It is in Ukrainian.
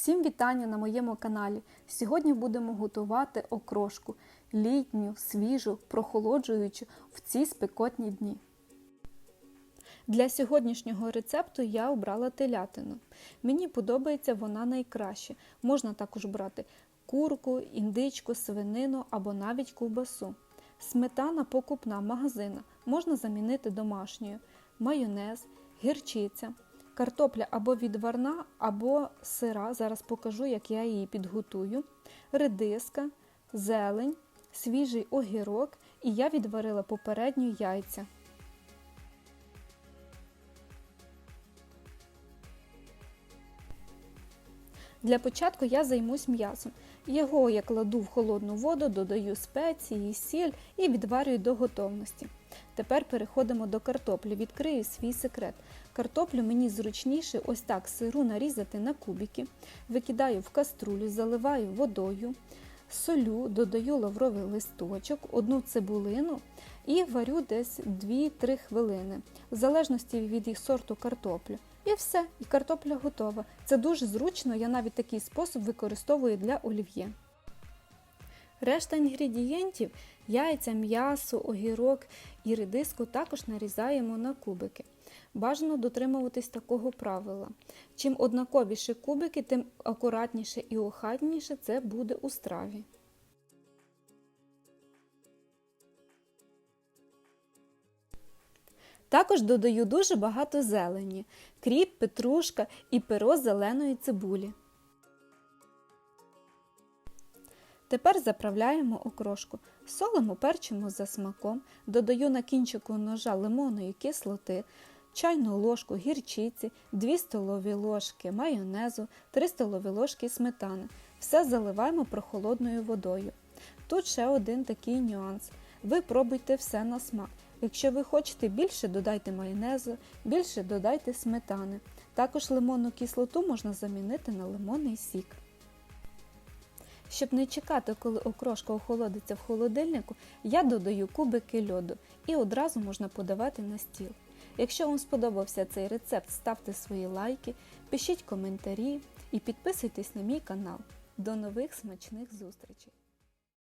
Всім вітання на моєму каналі. Сьогодні будемо готувати окрошку літню, свіжу, прохолоджуючу в ці спекотні дні. Для сьогоднішнього рецепту я обрала телятину. Мені подобається вона найкраще. Можна також брати курку, індичку, свинину або навіть ковбасу. Сметана покупна магазина можна замінити домашньою, майонез, гірчиця, картопля або відварна, або сира. Зараз покажу, як я її підготую, редиска, зелень, свіжий огірок і я відварила попередньо яйця. Для початку я займусь м'ясом. Його я кладу в холодну воду, додаю спеції, сіль і відварюю до готовності. Тепер переходимо до картоплі. Відкрию свій секрет. Картоплю мені зручніше ось так сиру нарізати на кубики, викидаю в каструлю, заливаю водою, солю, додаю лавровий листочок, одну цибулину і варю десь 2-3 хвилини, в залежності від їх сорту картоплю. І все, і картопля готова. Це дуже зручно, я навіть такий спосіб використовую для олів'є. Решта інгредієнтів яйця, м'ясо, огірок і редиску також нарізаємо на кубики. Бажано дотримуватись такого правила. Чим однаковіше кубики, тим акуратніше і охатніше це буде у страві. Також додаю дуже багато зелені, кріп, петрушка і перо зеленої цибулі. Тепер заправляємо окрошку. Солимо, перчимо за смаком, додаю на кінчику ножа лимонної кислоти, чайну ложку гірчиці, 2 столові ложки майонезу, 3 столові ложки сметани. Все заливаємо прохолодною водою. Тут ще один такий нюанс. Ви пробуйте все на смак. Якщо ви хочете більше, додайте майонезу, більше додайте сметани. Також лимонну кислоту можна замінити на лимонний сік. Щоб не чекати, коли окрошка охолодиться в холодильнику, я додаю кубики льоду і одразу можна подавати на стіл. Якщо вам сподобався цей рецепт, ставте свої лайки, пишіть коментарі і підписуйтесь на мій канал. До нових смачних зустрічей!